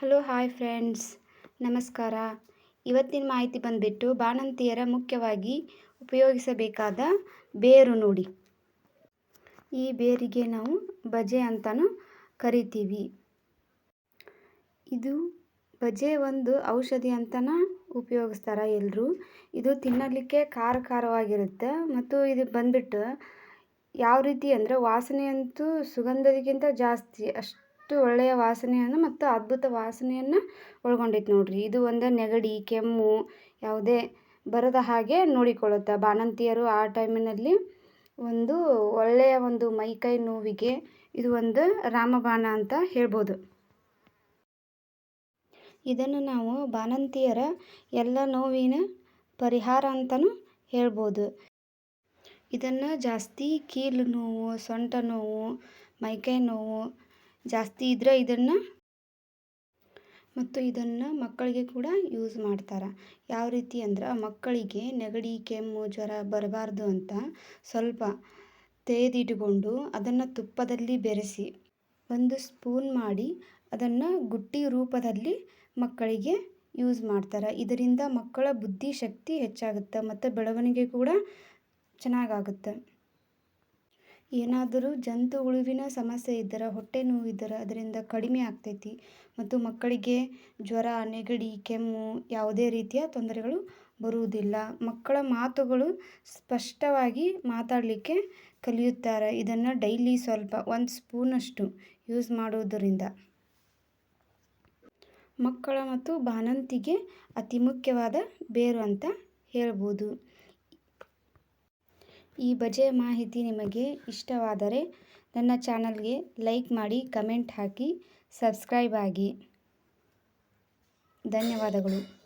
Hello, hi friends. ನಮಸ್ಕಾರ. ಇವತ್ತಿನ ಮಾಹಿತಿ ಬಂದುಬಿಟ್ಟು ಬಾಣಂತಿಯರ ಮುಖ್ಯವಾಗಿ ಉಪಯೋಗಿಸಬೇಕಾದ ಬೇರು ನೋಡಿ. ಈ ಬೇರಿಗೆ ನಾವು ಬಜೆ ಅಂತಲೂ ಕರಿತೀವಿ. ಇದು ಬಜೆ ಒಂದು ಔಷಧಿ ಅಂತಲೂ ಉಪಯೋಗಿಸ್ತಾರೆ ಎಲ್ಲರೂ ಇದು ತಿನ್ನಲಿಕ್ಕೆ ಖಾರ ಖಾರವಾಗಿರುತ್ತೆ ಮತ್ತು ಇದು ಬಂದುಬಿಟ್ಟು ಯಾವ ರೀತಿ ಅಂದರೆ ವಾಸನೆಯಂತೂ ಸುಗಂಧದಕ್ಕಿಂತ ಜಾಸ್ತಿ ಅಷ್ಟು ಒಳ್ಳೆಯ ವಾಸನೆಯನ್ನು ಮತ್ತು ಅದ್ಭುತ ವಾಸನೆಯನ್ನು ಒಳಗೊಂಡೈತೆ ನೋಡಿರಿ. ಇದು ಒಂದು ನೆಗಡಿ, ಕೆಮ್ಮು, ಯಾವುದೇ ಬರದ ಹಾಗೆ ನೋಡಿಕೊಳ್ಳುತ್ತೆ ಬಾಣಂತಿಯರು ಆ ಟೈಮಿನಲ್ಲಿ ಒಂದು ಒಳ್ಳೆಯ ಒಂದು ಮೈಕೈ ನೋವಿಗೆ ಇದು ಒಂದು ರಾಮಬಾಣ ಅಂತ ಹೇಳ್ಬೋದು. ಇದನ್ನು ನಾವು ಬಾಣಂತಿಯರ ಎಲ್ಲ ನೋವಿನ ಪರಿಹಾರ ಅಂತಲೂ ಹೇಳ್ಬೋದು. ಇದನ್ನು ಜಾಸ್ತಿ ಕೀಲು ನೋವು, ಸೊಂಟ ನೋವು, ಮೈಕೈ ನೋವು ಜಾಸ್ತಿ ಇದ್ದರೆ ಇದನ್ನು ಮತ್ತು ಇದನ್ನು ಮಕ್ಕಳಿಗೆ ಕೂಡ ಯೂಸ್ ಮಾಡ್ತಾರೆ. ಯಾವ ರೀತಿ ಅಂದ್ರೆ ಮಕ್ಕಳಿಗೆ ನೆಗಡಿ, ಕೆಮ್ಮು, ಜ್ವರ ಬರಬಾರ್ದು ಅಂತ ಸ್ವಲ್ಪ ತೇದಿಟ್ಕೊಂಡು ಅದನ್ನು ತುಪ್ಪದಲ್ಲಿ ಬೆರೆಸಿ ಒಂದು ಸ್ಪೂನ್ ಮಾಡಿ ಅದನ್ನು ಗುಟ್ಟಿ ರೂಪದಲ್ಲಿ ಮಕ್ಕಳಿಗೆ ಯೂಸ್ ಮಾಡ್ತಾರೆ. ಇದರಿಂದ ಮಕ್ಕಳ ಬುದ್ಧಿಶಕ್ತಿ ಹೆಚ್ಚಾಗುತ್ತೆ ಮತ್ತು ಬೆಳವಣಿಗೆ ಕೂಡ ಚೆನ್ನಾಗಾಗುತ್ತೆ. ಏನಾದರೂ ಜಂತು ಹುಳುವಿನ ಸಮಸ್ಯೆ ಇದ್ದರೆ, ಹೊಟ್ಟೆ ನೋವಿದ್ದರೆ ಅದರಿಂದ ಕಡಿಮೆ ಆಗ್ತೈತಿ ಮತ್ತು ಮಕ್ಕಳಿಗೆ ಜ್ವರ, ನೆಗಡಿ, ಕೆಮ್ಮು ಯಾವುದೇ ರೀತಿಯ ತೊಂದರೆಗಳು ಬರುವುದಿಲ್ಲ. ಮಕ್ಕಳ ಮಾತುಗಳು ಸ್ಪಷ್ಟವಾಗಿ ಮಾತಾಡಲಿಕ್ಕೆ ಕಲಿಯುತ್ತಾರೆ. ಇದನ್ನು ಡೈಲಿ ಸ್ವಲ್ಪ ಒಂದು ಸ್ಪೂನಷ್ಟು ಯೂಸ್ ಮಾಡುವುದರಿಂದ. ಮಕ್ಕಳ ಮತ್ತು ಬಾಣಂತಿಗೆ ಅತಿ ಮುಖ್ಯವಾದ ಬೇರು ಅಂತ ಹೇಳ್ಬೋದು. ಈ ಬಜೆ ಮಾಹಿತಿ ನಿಮಗೆ ಇಷ್ಟವಾದರೆ ನನ್ನ ಚಾನಲ್ಗೆ ಲೈಕ್ ಮಾಡಿ ಕಮೆಂಟ್ ಹಾಕಿ ಸಬ್ಸ್ಕ್ರೈಬ್ ಆಗಿ. ಧನ್ಯವಾದಗಳು.